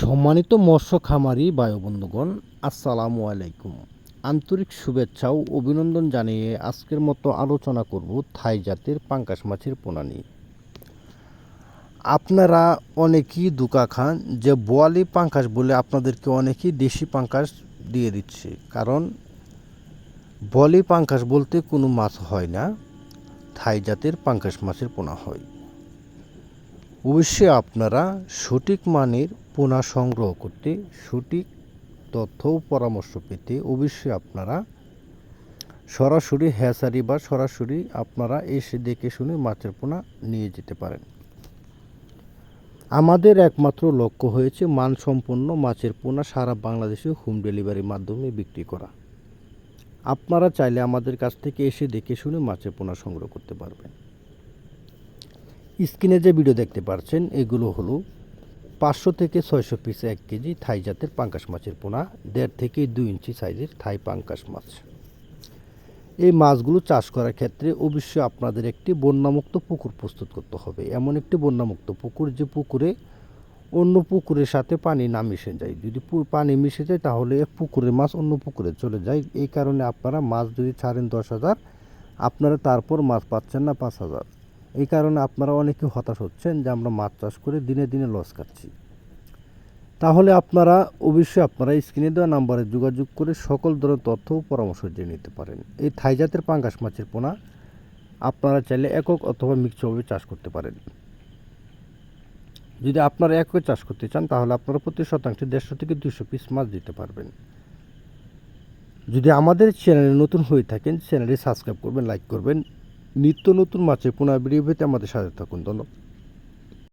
সম্মানিত মৎস্য খামারি বায়ুবন্ধুগণ আসসালামু আলাইকুম। আন্তরিক শুভেচ্ছা ও অভিনন্দন জানিয়ে আজকের মতো আলোচনা করব থাই জাতের পাঙ্কাশ মাছের পোনা নিয়ে আপনারা অনেকেই দুকা খান যে বোয়ালি পাঙ্কাশ বলে আপনাদেরকে অনেকেই দেশি পাঙ্কাশ দিয়ে দিচ্ছে। কারণ বলি পাঙ্কাশ বলতে কোনো মাছ হয় না, থাই জাতের পাঙ্কাশ মাছের পোনা হয়। অবশ্যই আপনারা সঠিক মানের পোনা সংগ্রহ করতে, সঠিক তথ্য ও পরামর্শ পেতে অবশ্যই আপনারা সরাসরি হ্যাসারি বা সরাসরি আপনারা এসে দেখে শুনে মাছের পোনা নিয়ে যেতে পারেন। আমাদের একমাত্র লক্ষ্য হয়েছে মানসম্পন্ন মাছের পোনা সারা বাংলাদেশে হোম ডেলিভারির মাধ্যমে বিক্রি করা। আপনারা চাইলে আমাদের কাছ থেকে এসে দেখে শুনে মাছের পোনা সংগ্রহ করতে পারবেন। স্ক্রিনে যে ভিডিও দেখতে পাচ্ছেন এগুলো হলো পাঁচশো থেকে ছয়শো পিস এক কেজি থাই জাতের পাঙ্কাশ মাছের পোনা, দেড় থেকে দুই ইঞ্চি সাইজের থাই পাঙ্কাশ মাছ। এই মাছগুলো চাষ করার ক্ষেত্রে অবশ্যই আপনাদের একটি বন্যামুক্ত পুকুর প্রস্তুত করতে হবে। এমন একটি বন্যামুক্ত পুকুর যে পুকুরে অন্য পুকুরের সাথে পানি না মিশে যায়। যদি পানি মিশে যায়, তাহলে এক পুকুরের মাছ অন্য পুকুরে চলে যায়। এই কারণে আপনারা মাছ যদি ছাড়েন দশ হাজার, আপনারা তারপর মাছ পাচ্ছেন না পাঁচ হাজার। এই কারণে আপনারা অনেকে হতাশ হচ্ছেন যে আমরা মাছ চাষ করে দিনে দিনে লস খাচ্ছি। তাহলে আপনারা অবশ্যই আপনারা স্ক্রিনে দেওয়া নাম্বারে যোগাযোগ করে সকল ধরনের তথ্য ও পরামর্শ জেনে নিতে পারেন। এই থাই জাতের পাঙ্গাস মাছের পোনা আপনারা চাইলে একক অথবা মিক্সভাবে চাষ করতে পারেন। যদি আপনারা একক চাষ করতে চান, তাহলে আপনারা প্রতি শতাংশে দেড়শো থেকে দুশো পিস মাছ দিতে পারবেন। যদি আমাদের চ্যানেলে নতুন হয়ে থাকেন চ্যানেলটি সাবস্ক্রাইব করবেন লাইক করবেন নিত্য নতুন মাছের পুনঃ ভিডিও পেতে আমাদের সাথে থাকুন। ধন্যবাদ।